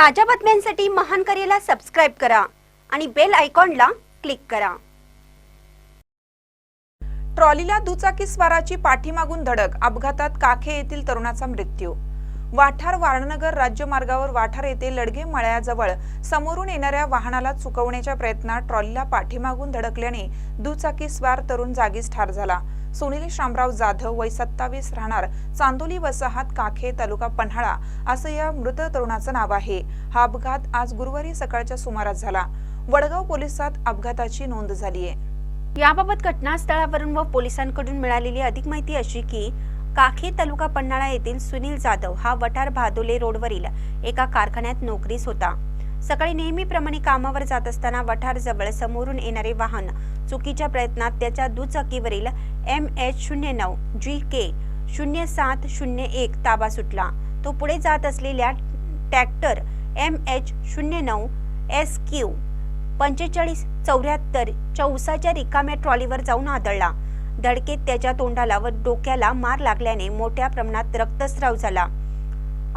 ताज्या बातम्यांसाठी महान करेला सबस्क्राईब करा आणि बेल आयकॉनला क्लिक करा. ट्रॉलीला दुचाकी स्वाराची पाठीमागून धडक. अपघातात काखे येथील तरुणाचा मृत्यू. वाठार वारणनगर राज्य मार्गावर वाठार येथे लडगे मळ्याजवळ समोरून येणाऱ्या वाहनाला चुकवण्याच्या प्रयत्नात ट्रॉलीला पाठीमागून धडकल्याने दुचाकी स्वार तरुण जागीच ठार झाला. सुनील शामराव जाधव वय सत्तावीस राहणार. चांदोली वसाहत काखे तालुका पन्हाळा असं या मृत तरुणाचं नाव आहे. हा अपघात आज गुरुवारी सकाळच्या सुमारास झाला. वडगाव पोलिसात अपघाताची नोंद झाली आहे. याबाबत घटनास्थळावरून व पोलिसांकडून मिळालेली अधिक माहिती अशी की काखे तालुका पन्हाळा येथील सुनील जाधव हा वटार भादोले रोडवरील एका कारखान्यात नोकरीस होता. सकाळी नेहमीप्रमाणे कामावर जात असताना वठार जवळ समोरून येणारे वाहन चुकीच्या प्रयत्नात त्याच्या दुचाकीवरील एम एच शून्य नऊ जी के शून्य सात शून्य एक ताबा सुटला. तो पुढे जात असलेल्या ट्रॅक्टर एम एच शून्य नऊ एस क्यू पंचेचाळीस चौऱ्याहत्तर चौसाच्या रिकाम्या ट्रॉलीवर जाऊन आदळला. धडकेत त्याच्या तोंडाला व डोक्याला मार लागल्याने मोठ्या प्रमाणात रक्तस्राव झाला.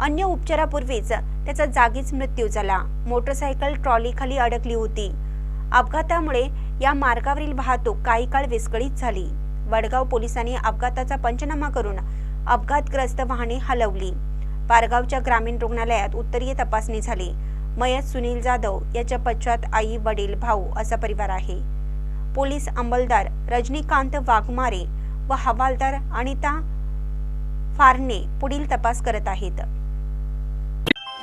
अन्य उपचारापूर्वीच त्याचा जागीच मृत्यू झाला. मोटरसायकल ट्रॉली खाली अडकली होती. अपघातामुळे या मार्गावरील वाहतूक काही काळ विस्कळीत झाली. वडगाव पोलिसांनी अपघाताचा पंचनामा करून अपघातग्रस्त वाहने हलवली. पारगावच्या ग्रामीण रुग्णालयात उत्तरीय तपासणी झाली. मयत सुनील जाधव याच्या पश्चात आई वडील भाऊ असा परिवार आहे. पोलीस अंमलदार रजनीकांत वाघमारे व हवालदार अनिता फारणे पुढील तपास करत आहेत.